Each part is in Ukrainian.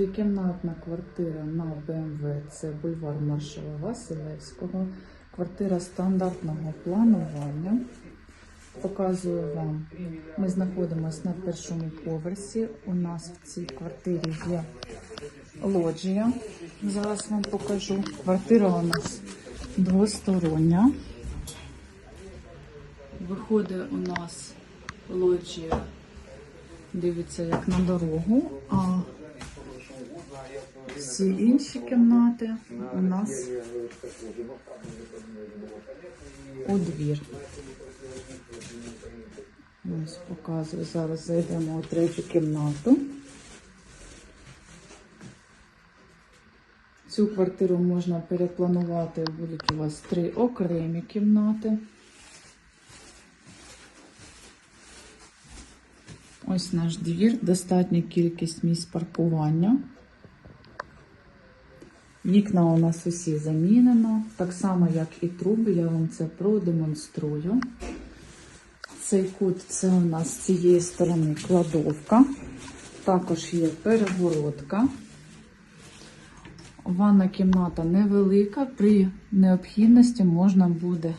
Трикімнатна квартира на БМВ, це бульвар маршала Василевського. Квартира стандартного планування. Показую вам. Ми знаходимося на першому поверсі. У нас в цій квартирі є лоджія. Зараз вам покажу. Квартира у нас двостороння. Виходить у нас лоджія, дивиться як на дорогу, а всі інші кімнати у нас у двір. Ось показую. Зараз зайдемо у третю кімнату. Цю квартиру можна перепланувати, будуть у вас три окремі кімнати. Ось наш двір, достатня кількість місць паркування. Вікна у нас усі замінено, так само, як і труби, я вам це продемонструю. Цей кут це у нас з цієї сторони кладовка, також є перегородка. Ванна кімната невелика, при необхідності можна буде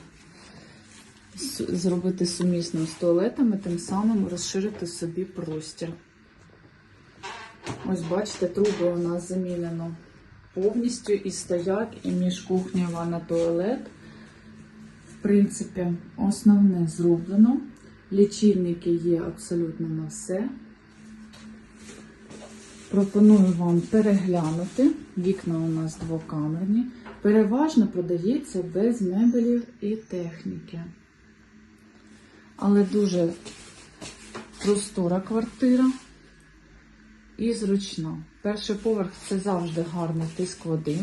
зробити сумісним з туалетами, тим самим розширити собі простір. Ось бачите, труби у нас замінено повністю і стоять, і між кухнею ванна туалет. В принципі, основне зроблено. Лічильники є абсолютно на все. Пропоную вам переглянути. Вікна у нас двокамерні. Переважно продається без мебелів і техніки. Але дуже простора квартира і зручна. Перший поверх це завжди гарний тиск води.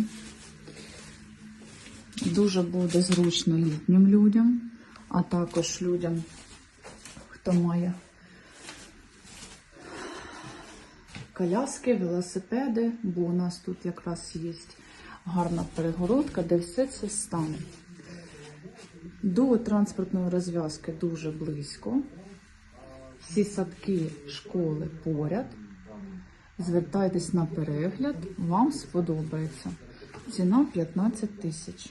Дуже буде зручно літнім людям, а також людям, хто має коляски, велосипеди, бо у нас тут якраз є гарна перегородка, де все це стане. До транспортної розв'язки дуже близько. Всі садки, школи поряд. Звертайтесь на перегляд, вам сподобається. Ціна 15 тисяч.